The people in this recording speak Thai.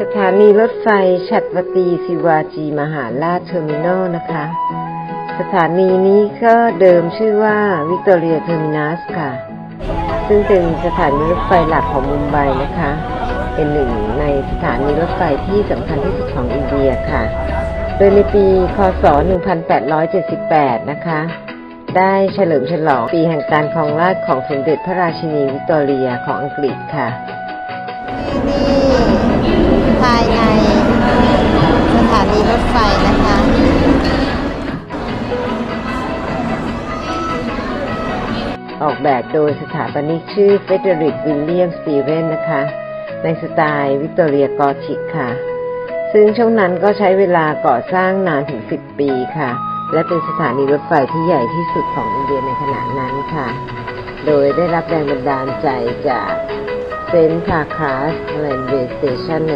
สถานีรถไฟชัดวตีศิวาจีมหาราชเทอร์มินอลนะคะ สถานีนี้ก็เดิมชื่อว่าวิกตอเรียเทอร์มินัสค่ะ ซึ่งเป็นสถานีรถไฟหลักของมุมไบนะคะ เป็นหนึ่งในสถานีรถไฟที่สำคัญที่สุดของอินเดียค่ะ โดยในปี คศ 1878 นะคะ ได้เฉลิมฉลองปีแห่งการครองราชของสมเด็จพระราชินีวิกตอเรียของอังกฤษค่ะ ออกแบบโดยสถาปนิกชื่อเฟเดริกวิลเลียมสตีเวนนะคะ ในสไตล์วิกตอเรียกอธิกค่ะ ซึ่งช่วงนั้นก็ใช้เวลาก่อสร้างนานถึง 10 ปีค่ะ และเป็นสถานีรถไฟที่ใหญ่ที่สุดของอินเดียในขณะนั้นค่ะ โดยได้รับแรงบันดาลใจจากเซนต์คาคาสแลนเวย์สเตชันใน